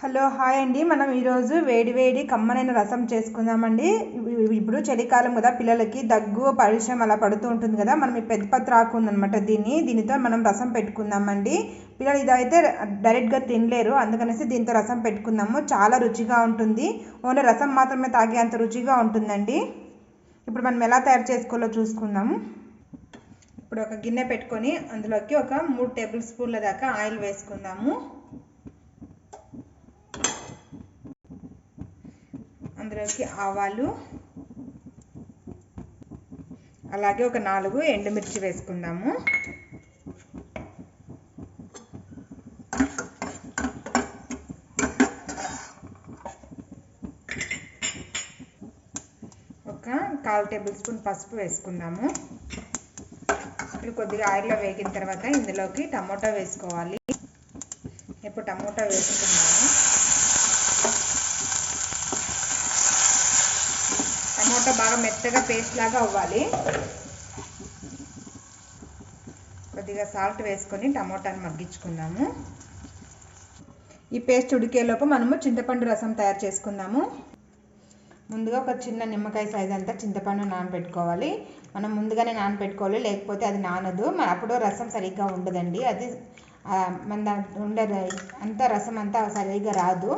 Hello hi అండి. మనం ఈరోజు వేడి వేడి కమ్మనైన రసం చేసుకుందామండి. ఇప్పుడు చలికాలం కదా పిల్లలకి దగ్గు పరిశ్రమ అలా పడుతూ ఉంటుంది కదా మనం ఈ పెద్దపత్ర ఆకు దీన్ని. దీనితో మనం రసం పెట్టుకుందామండి. పిల్లలు ఇదైతే డైరెక్ట్గా తినలేరు. అందుకనేసి దీంతో రసం పెట్టుకుందాము. చాలా రుచిగా ఉంటుంది. ఓన్లీ రసం మాత్రమే తాగేంత రుచిగా ఉంటుందండి. ఇప్పుడు మనం ఎలా తయారు చేసుకోవాలో చూసుకుందాము. ఇప్పుడు ఒక గిన్నె పెట్టుకొని అందులోకి ఒక మూడు టేబుల్ స్పూన్ల దాకా ఆయిల్ వేసుకుందాము. అందులోకి ఆవాలు అలాగే ఒక నాలుగు ఎండుమిర్చి వేసుకుందాము. ఒక కాల్ టేబుల్ స్పూన్ పసుపు వేసుకుందాము. ఇప్పుడు కొద్దిగా ఆయిల్లో వేగిన తర్వాత ఇందులోకి టమోటా వేసుకోవాలి. ఇప్పుడు టమోటా వేసుకుందాము. టమోటా బాగా మెత్తగా పేస్ట్ లాగా అవ్వాలి. కొద్దిగా సాల్ట్ వేసుకొని టమోటాని మగ్గించుకుందాము. ఈ పేస్ట్ ఉడికేలోపు మనము చింతపండు రసం తయారు చేసుకుందాము. ముందుగా ఒక చిన్న నిమ్మకాయ సైజ్ అంతా చింతపండు నానబెట్టుకోవాలి. మనం ముందుగానే నానబెట్టుకోవాలి లేకపోతే అది నానదు. మన అప్పుడు రసం సరిగ్గా ఉండదండి. అది మన దాంట్లో ఉండే అంత రసం అంతా సరిగ్గా రాదు.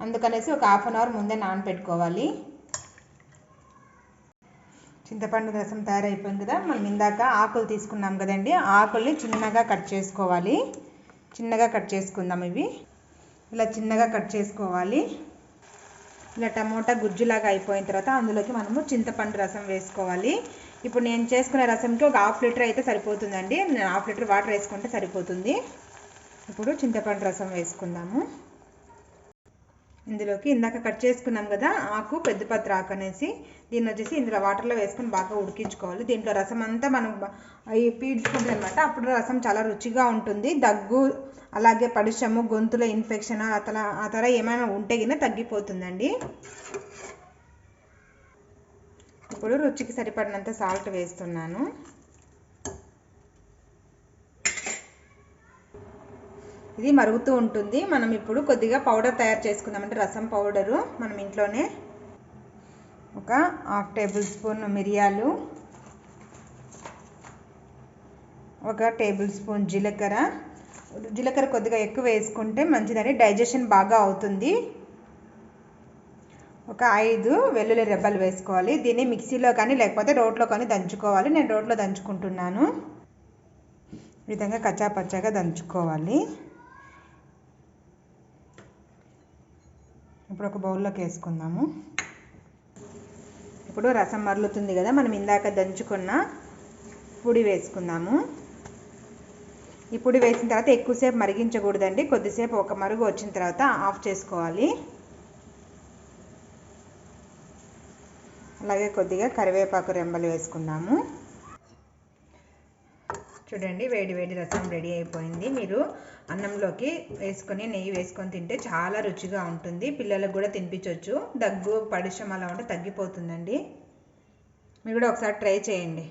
అందుకనేసి ఒక హాఫ్ అన్ అవర్ ముందే నానబెట్టుకోవాలి. చింతపండు రసం తయారైపోయింది కదా మనం ఇందాక ఆకులు తీసుకున్నాం కదండి ఆకుల్ని చిన్నగా కట్ చేసుకోవాలి. చిన్నగా కట్ చేసుకుందాం ఇవి. ఇలా చిన్నగా కట్ చేసుకోవాలి. ఇలా టమోటా గుజ్జులాగా అయిపోయిన తర్వాత అందులోకి మనము చింతపండు రసం వేసుకోవాలి. ఇప్పుడు నేను చేసుకునే రసంకి ఒక హాఫ్ లీటర్ అయితే సరిపోతుందండి. నేను హాఫ్ లీటర్ వాటర్ వేసుకుంటే సరిపోతుంది. ఇప్పుడు చింతపండు రసం వేసుకుందాము. ఇందులోకి ఇందాక కట్ చేసుకున్నాం కదా ఆకు పెద్దపత్ర ఆకు అనేసి. దీన్ని వచ్చేసి ఇందులో వాటర్లో వేసుకొని బాగా ఉడికించుకోవాలి. దీంట్లో రసం అంతా మనం బ- అవి అనమాట అప్పుడు రసం చాలా రుచిగా ఉంటుంది. దగ్గు అలాగే పడిశము గొంతులో ఇన్ఫెక్షన్ అతల ఆ తర ఏమైనా ఉంటే గిన తగ్గిపోతుందండి. ఇప్పుడు రుచికి సరిపడినంత సాల్ట్ వేస్తున్నాను. ఇది మరుగుతూ ఉంటుంది. మనం ఇప్పుడు కొద్దిగా పౌడర్ తయారు చేసుకుందాం. అంటే రసం పౌడరు మనం ఇంట్లోనే ఒక హాఫ్ టేబుల్ స్పూన్ మిరియాలు ఒక టేబుల్ స్పూన్ జీలకర్ర. జీలకర్ర కొద్దిగా ఎక్కువ వేసుకుంటే మంచిదని డైజెషన్ బాగా అవుతుంది. ఒక ఐదు వెల్లుల్లి రెబ్బలు వేసుకోవాలి. దీన్ని మిక్సీలో కానీ లేకపోతే రోట్లో కానీ దంచుకోవాలి. నేను రోట్లో దంచుకుంటున్నాను. ఈ విధంగా కచ్చాపచ్చాగా దంచుకోవాలి. ఇప్పుడు ఒక బౌల్లోకి వేసుకుందాము. ఇప్పుడు రసం మరలుతుంది కదా మనం ఇందాక దంచుకున్న పొడి వేసుకుందాము. ఈ పొడి వేసిన తర్వాత ఎక్కువసేపు మరిగించకూడదండి. కొద్దిసేపు ఒక మరుగు వచ్చిన తర్వాత ఆఫ్ చేసుకోవాలి. అలాగే కొద్దిగా కరివేపాకు రెంబలు వేసుకుందాము. చూడండి వేడి వేడి రసం రెడీ అయిపోయింది. మీరు అన్నంలోకి వేసుకొని నెయ్యి వేసుకొని తింటే చాలా రుచిగా ఉంటుంది. పిల్లలకు కూడా తినిపించవచ్చు దగ్గు పడిశం అలా ఉంటే తగ్గిపోతుందండి. మీరు కూడా ఒకసారి ట్రై చేయండి.